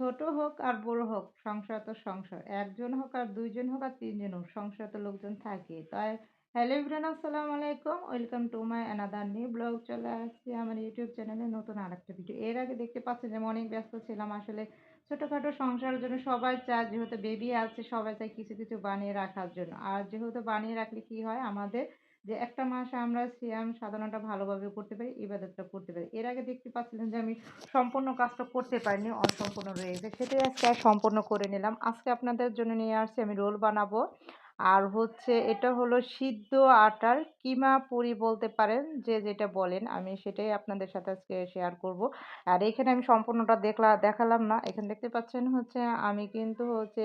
ছোট হোক আর বড় হোক সংসার তো সংসার। একজন হোক আর দুইজন হোক আর তিনজন হোক সংসার তো লোকজন থাকে তাই হ্যালো এভরিওয়ান আসসালামু আলাইকুম। Welcome to my another new blog চলে আসছি আমার ইউটিউব চ্যানেলে নতুন আরেকটা ভিডিও। এর আগে দেখতে পাচ্ছেন যে অনেক ব্যস্ত ছিলাম আসলে ছোটোখাটো সংসারের জন্য সবাই চায় যেহেতু বেবি আছে সবাই চায় কিছু, কিছু বানিয়ে রাখার জন্য। আর যেহেতু বানিয়ে রাখলে কি হয় আমাদের যে একটা মাস আমরা সিয়াম সাধনাটা ভালোভাবে করতে পারি, ইবাদতটা করতে পারি। এর আগে দেখতে পাচ্ছিলেন যে আমি সম্পূর্ণ কাজটা করতে পারিনি, অসম্পূর্ণ রয়ে গেছে সেটাই আজকে আর সম্পূর্ণ করে নিলাম। আজকে আপনাদের জন্য নিয়ে আসছি আমি রোল বানাবো। আর হচ্ছে এটা হলো সিদ্ধ আটার কিমা পুরি বলতে পারেন, যে যেটা বলেন, আমি সেটাই আপনাদের সাথে আজকে শেয়ার করব। আর এখানে আমি সম্পূর্ণটা দেখলা, দেখালাম না। এখানে দেখতে পাচ্ছেন হচ্ছে, আমি কিন্তু হচ্ছে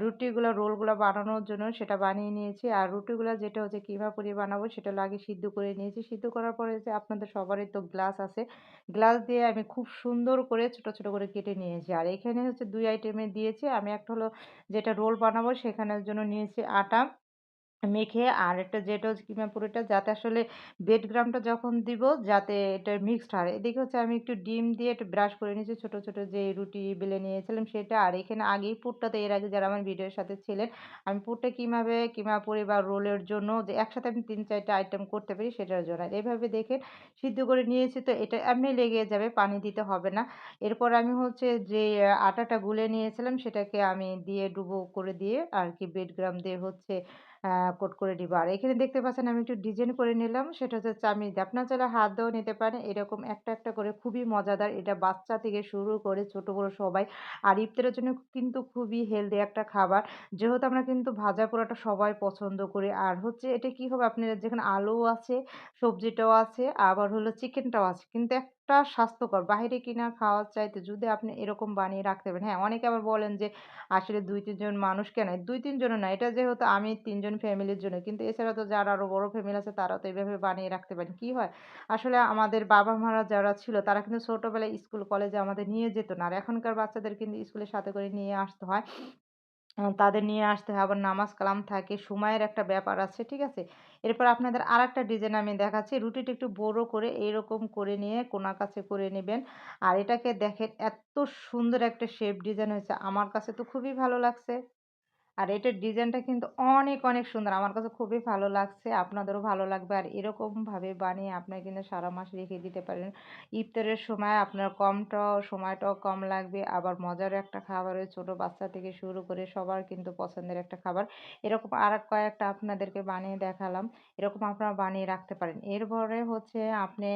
রুটিগুলো, রোলগুলো বানানোর জন্য সেটা বানিয়ে নিয়েছি। আর রুটিগুলো যেটা হচ্ছে কিমা পুরি বানাবো, সেটা লাগে সিদ্ধ করে নিয়েছি। সিদ্ধ করার পরে যে আপনাদের সবারই তো গ্লাস আছে। গ্লাস দিয়ে আমি খুব সুন্দর করে ছোট ছোট করে কেটে নিয়েছি। আর এখানে হচ্ছে দুই আইটেমে দিয়েছি। আমি একটা হলো যেটা রোল বানাবো, সেখানের জন্য নিয়েছি আটা। মেখে আর একটা যেটা হচ্ছে কিমা পুরিটা? যাতে আসলে বেডগ্রামটা যখন দিব, যাতে এটা মিক্সড হয়। এদিকে হচ্ছে আমি একটু ডিম দিয়ে একটু ব্রাশ করে নিয়েছি, ছোট ছোট যে রুটি বেলে নিয়েছিলাম সেটা। আর এখানে আগেই পুরটাতে, এর আগে যারা আমার ভিডিওর সাথে ছিলেন, আমি পুরটা কীভাবে কিমা পুরি বা রোলের জন্য যে একসাথে আমি তিন, চারটা আইটেম করতে পারি সেটার জন্য। এইভাবে দেখে সিদ্ধ করে নিয়েছি তো এটা এমনি লেগে যাবে, পানি দিতে হবে না। এরপর আমি হচ্ছে যে আটাটা গুলে নিয়েছিলাম, সেটাকে আমি দিয়ে ডুবো করে দিয়ে আর কি বেডগ্রাম দিয়ে হচ্ছে করে দিব আর এখানে দেখতে পাচ্ছেন আমি একটু ডিজাইন করে নিলাম। সেটা হচ্ছে চামিচ আপনার চাইলে হাত দিয়েও নিতে পারেন। এরকম একটা একটা করে খুবই মজাদার এটা বাচ্চা থেকে শুরু করে ছোট, বড় সবাই। আর ইফতারের জন্য কিন্তু খুবই হেলদি একটা খাবার। যেহেতু আমরা কিন্তু ভাজা পোড়াটা সবাই পছন্দ করি। আর হচ্ছে এটা কি হবে? আপনার যেখানে আলু আছে, সবজিটাও আছে, আবার হলো চিকেনটাও আছে। কিন্তু একটা স্বাস্থ্যকর। বাইরে কিনা খাওয়ার চাইতে যদি আপনি এরকম বানিয়ে রাখতে পারেন হ্যাঁ অনেকে আবার বলেন যে, আসলে দুই তিনজন মানুষ কেন? দুই তিনজনের না, এটা যেহেতু আমি তিনজন ফ্যামিলির জন্য, কিন্তু এছাড়া তো যারা আরও বড় ফ্যামিলি আছে তারা তো এইভাবে বানিয়ে রাখতে পারেন। কি হয়? আসলে আমাদের বাবা মারা যারা ছিল, তারা কিন্তু ছোটোবেলায় স্কুল, কলেজে আমাদের নিয়ে যেত না। আর এখনকার বাচ্চাদের কিন্তু স্কুলের সাথে করে নিয়ে আসতে হয়। তাদের নিয়ে আসতে হয়, আবার নামাজ কালাম থাকে, সময়ের একটা ব্যাপার আছে, ঠিক আছে? এরপর আপনাদের আর একটা ডিজাইন আমি দেখাচ্ছি। রুটিটা একটু বড় করে এইরকম করে নিয়ে কোনার কাছে করে নেবেন। আর এটাকে দেখেন এত সুন্দর একটা শেপ ডিজাইন হয়েছে। আমার কাছে তো খুবই ভালো লাগছে। আর এটার ডিজাইনটা কিন্তু অনেক অনেক সুন্দর। আমার কাছে খুবই ভালো লাগছে, আপনাদেরও ভালো লাগবে। আর এরকমভাবে বানিয়ে আপনার কিন্তু সারা মাস রেখে দিতে পারেন। ইফতারের সময় আপনার কমটাও, সময়টাও কম লাগবে। আবার মজার একটা খাবার ওই ছোটো বাচ্চা থেকে শুরু করে সবার কিন্তু পছন্দের একটা খাবার। এরকম আর কয়েকটা আপনাদেরকে বানিয়ে দেখালাম। এরকম আপনারা বানিয়ে রাখতে পারেন। এরপরে হচ্ছে আপনি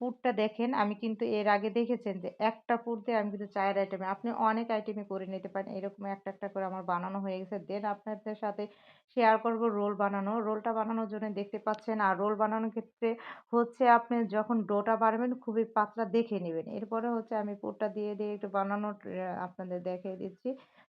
পুরটা দেখেন, আমি কিন্তু এর আগে দেখেছেন যে একটা পুর দিয়ে আমি কিন্তু চায়ের আইটেমে আপনি অনেক আইটেমে করে নিতে পারেন। এরকম একটা একটা করে আমার বানানো হয়ে গেছে। দেন আপনাদের সাথে শেয়ার করব রোল বানানো। রোলটা বানানোর জন্য দেখতে পাচ্ছেন, আর রোল বানানোর ক্ষেত্রে হচ্ছে আপনি যখন ডোটা বানাবেন খুবই পাতলা দেখে নেবেন। এরপরে হচ্ছে আমি পুরটা দিয়ে দিয়ে একটু বানানোর আপনাদের দেখিয়ে দিচ্ছি।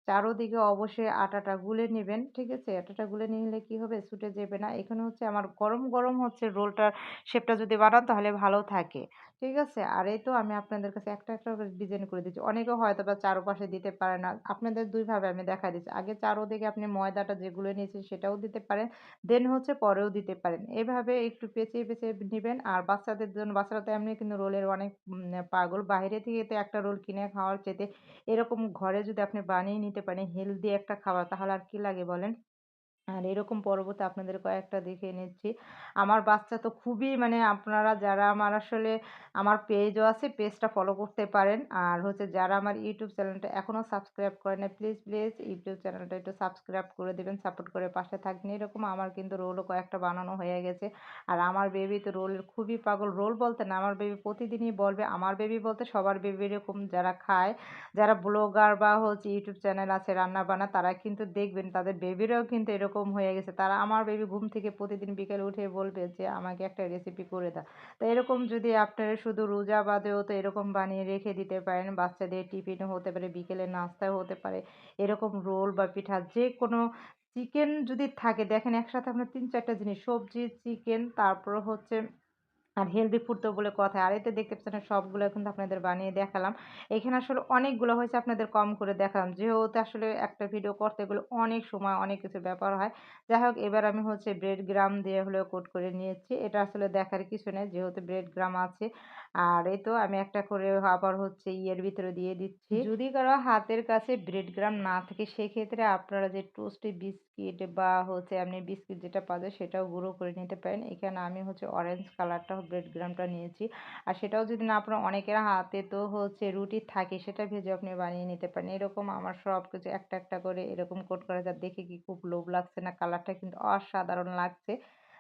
চারোদিকে অবশ্যই আটাটা গুলে নেবেন, ঠিক আছে? আটাটা গুলে নিলে কি হবে? ছুটে যাবে না। এখানে হচ্ছে আমার গরম গরম হচ্ছে রোলটার শেপটা যদি বানান তাহলে ভালো থাকে। ঠিক আছে? আর এই তো আমি আপনাদের কাছে একটা একটা করে ডিজাইন করে দিচ্ছি অনেকে হয়তো বা চারোপাশে দিতে পারে না। আপনাদের দুইভাবে আমি দেখা দিচ্ছি। আগে চারোদিকে আপনি ময়দাটা যেগুলো নিয়েছেন সেটাও দিতে পারেন দেন হচ্ছে পরেও দিতে পারেন। এভাবে একটু পেঁচিয়ে পেঁচিয়ে নেবেন। আর বাচ্চাদের জন্য, বাচ্চারা তো এমনি কিন্তু রোলের অনেক পাগল। বাইরে থেকে তো একটা রোল কিনে খাওয়ার চেতে এরকম ঘরে যদি আপনি বানিয়ে নিতে পারেন হেলদি একটা খাবার, তাহলে আর কি লাগে বলেন? আর এরকম পরবর্তী আপনাদের কয়েকটা দেখে নিচ্ছি। আমার বাচ্চা তো খুবই মানে আপনারা যারা আমার আসলে আমার পেজও আছে পেজটা ফলো করতে পারেন। আর হচ্ছে যারা আমার ইউটিউব চ্যানেলটা এখনও সাবস্ক্রাইব করে না প্লিজ প্লিজ ইউটিউব চ্যানেলটা একটু সাবস্ক্রাইব করে দেবেন সাপোর্ট করে পাশে থাকবেন। এরকম আমার কিন্তু রোলও কয়েকটা বানানো হয়ে গেছে। আর আমার বেবি তো রোলের খুবই পাগল। রোল বলতে না, আমার বেবি প্রতিদিনই বলবে, আমার বেবি বলতে সবার বেবি এরকম যারা খায়, যারা ব্লগার বা হচ্ছে ইউটিউব চ্যানেল আছে, রান্না বান্না, তারা কিন্তু দেখবেন, তাদের বেবিরাও কিন্তু এরকম এরকম হয়ে গেছে। তারা আমার বেবি ঘুম থেকে প্রতিদিন বিকেলে উঠে বলবে যে, আমাকে একটা রেসিপি করে দাও। তো এরকম যদি আপনারা শুধু রোজা বাদেও তো এরকম বানিয়ে রেখে দিতে পারেন, বাচ্চাদের টিফিনও হতে পারে, বিকেলে নাস্তাও হতে পারে, এরকম রোল বা পিঠা যে কোনো চিকেন যদি থাকে, দেখেন একসাথে আপনার তিন চারটা জিনিস, সবজি চিকেন তারপর হচ্ছে আর হেলদি ফুড তো বলে কথা। আর এতে দেখতে পাচ্ছেন সবগুলো কিন্তু আপনাদের বানিয়ে দেখালাম। এখানে আসলে অনেকগুলো হয়েছে আপনাদের কম করে দেখালাম। যেহেতু আসলে একটা ভিডিও করতে গেলে অনেক সময়, অনেক কিছু ব্যাপার হয়। যাই হোক, এবার আমি হচ্ছে ব্রেড গ্রাম দিয়ে হলেও কোট করে নিয়েছি। এটা আসলে দেখার কিছু নেই, যেহেতু ব্রেড গ্রাম আছে। আর এই তো আমি একটা করে আবার হচ্ছে ইয়ের ভিতরে দিয়ে দিচ্ছি। যদি কারও হাতের কাছে ব্রেড গ্রাম না থাকে সেক্ষেত্রে আপনারা যে টোস্টি বিস্কিট বা হচ্ছে আপনি বিস্কিট যেটা পাওয়া যায় সেটাও গুঁড়ো করে নিতে পারেন। এখানে আমি হচ্ছে অরেঞ্জ কালারটা ব্রেড গ্রামটা নিয়েছি। আর সেটাও যদি না আপনার অনেকের হাতে তো হচ্ছে রুটি থাকে সেটা ভেজে আপনি বানিয়ে নিতে পারেন। এরকম আমার সব কিছু একটা একটা করে এরকম কোট করা যা দেখে কি খুব লোভ লাগছে না কালারটা কিন্তু অসাধারণ লাগছে।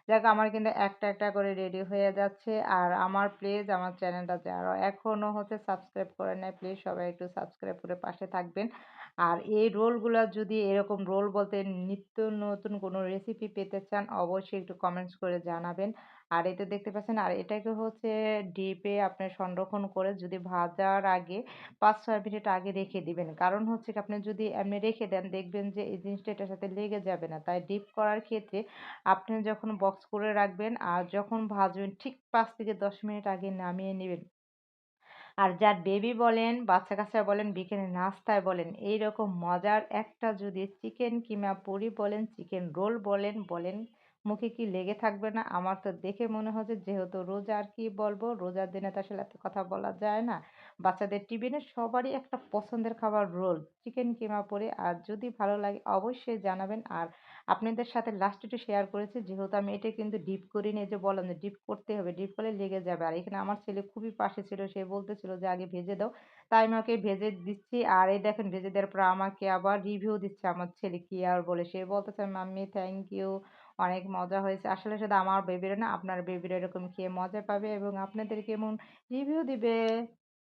যাক আমার কিন্তু একটা একটা করে রেডি হয়ে যাচ্ছে। আর আমার প্লিজ আমার চ্যানেলটা যারা এখনও হচ্ছে সাবস্ক্রাইব করে নেয় প্লিজ সবাই একটু সাবস্ক্রাইব করে পাশে থাকবেন। আর এই রোলগুলো যদি এরকম রোল বলতে নিত্য নতুন কোনো রেসিপি পেতে চান, অবশ্যই একটু কমেন্টস করে জানাবেন। আর এতে দেখতে পাচ্ছেন, আর এটাকে হচ্ছে ডিপে আপনি সংরক্ষণ করে যদি ভাজার আগে পাঁচ, ছয় মিনিট আগে রেখে দিবেন। কারণ হচ্ছে কি, আপনি যদি এমনি রেখে দেন, দেখবেন যে এই জিনিসটা এটার সাথে লেগে যাবে না। তাই ডিপ করার ক্ষেত্রে আপনি যখন বক্স করে রাখবেন আর যখন ভাজবেন, ঠিক পাঁচ থেকে দশ মিনিট আগে নামিয়ে নেবেন। আর যার বেবি বলেন, বাচ্চা কাচ্চা বলেন, বিকেলে নাস্তায় বলেন এই রকম মজার একটা যদি চিকেন কিমা পুরি বলেন চিকেন রোল বলেন বলেন মুখে কি লেগে থাকবে না? আমার তো দেখে মনে হচ্ছে যেহেতু রোজা আর কি বলব, রোজার দিনে তো আসলে এত কথা বলা যায় না। বাচ্চাদের টিফিনে সবারই একটা পছন্দের খাবার রোল, চিকেন, কিমা, পরে। আর যদি ভালো লাগে অবশ্যই জানাবেন। আর আপনাদের সাথে লাস্ট একটু শেয়ার করেছি, যেহেতু আমি এটা কিন্তু ডিপ করি নিয়ে যে বললাম যে ডিপ করতে হবে ডিপ করলে লেগে যাবে। আর এখানে আমার ছেলে খুবই পাশে ছিল, সে বলতেছিল যে আগে ভেজে দাও। তাই আমি ওকে ভেজে দিচ্ছি। আর এই দেখেন ভেজে দেওয়ার পর আমাকে আবার রিভিউ দিচ্ছে আমার ছেলে কি আর বলে। সে বলতেছে, মাম্মি থ্যাংক ইউ অনেক মজা হয়েছে। আসলে শুধু আমার বেবিরা না, আপনার বেবিরা এরকম খেয়ে মজা পাবে এবং আপনাদের কেমন রিভিউ দিবে?